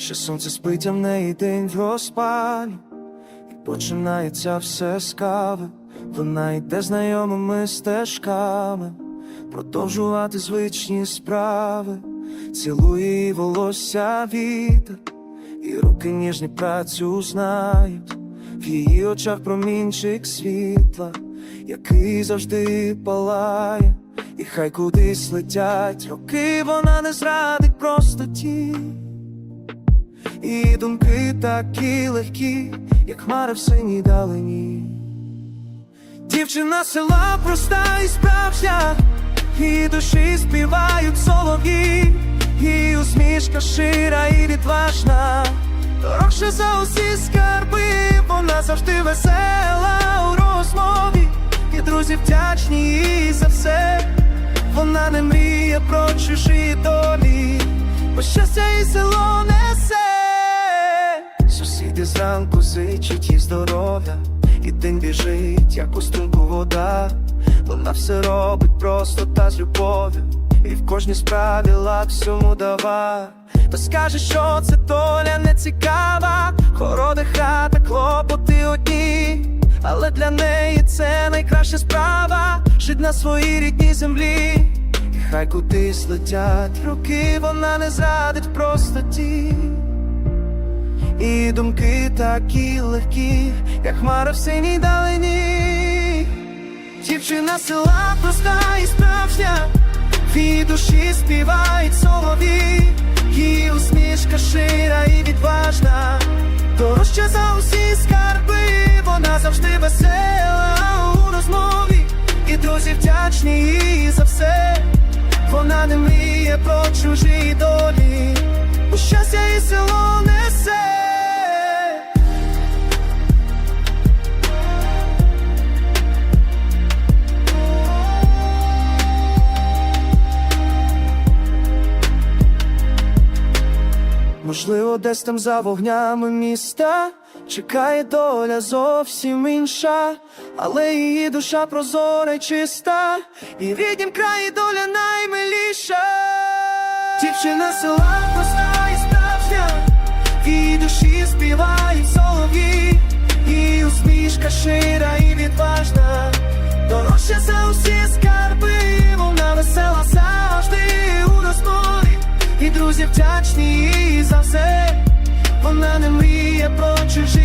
Ще сонце спить, а в неї день в розпалі, і починається все з кави. Вона йде знайомими стежками, продовжувати звичні справи, цілує її волосся вітер, і руки ніжні працю знають, в її очах промінчик світла, який завжди палає, і хай кудись летять роки, вона не зрадить просто ті. І думки такі легкі, як хмара в синій далині. Дівчина села проста і справжня, і душі співають солов'ї, і усмішка шира і відважна. Дорожче за усі скарби, вона завжди весела у розмові, і друзі вдячні їй за все. Вона не мріє про чужі долі, бо щастя і село несе. Зранку зичать їй здоров'я, і день біжить, як у струмку вода. Вона все робить просто та з любов'ю, і в кожній справі лад всьому дава. То скаже, що це доля не цікава, хороди хата, клопоти одні, але для неї це найкраща справа жить на своїй рідній землі. І хай кудись летять руки, вона не зрадить простоті. І думки такі легкі, як хмара в синій далині. Дівчина села проста і справжня, в її душі співають солові, її усмішка шира і відважна, дорожча за усі скарби, вона завжди весела у розмові, і друзі вдячні їй за все. Вона не мріє про чужі долі, бо щастя і село Можливо, десь там за вогнями міста чекає доля зовсім інша, але її душа прозора й чиста, і в ріднім краї доля наймиліша. Дівчина села проста і справжня, в її душі співають солов'ї, її усмішка шира і відважна, дорожча за усі скарби, вона весела друзі вдячні за все, вона не мріє про чужі.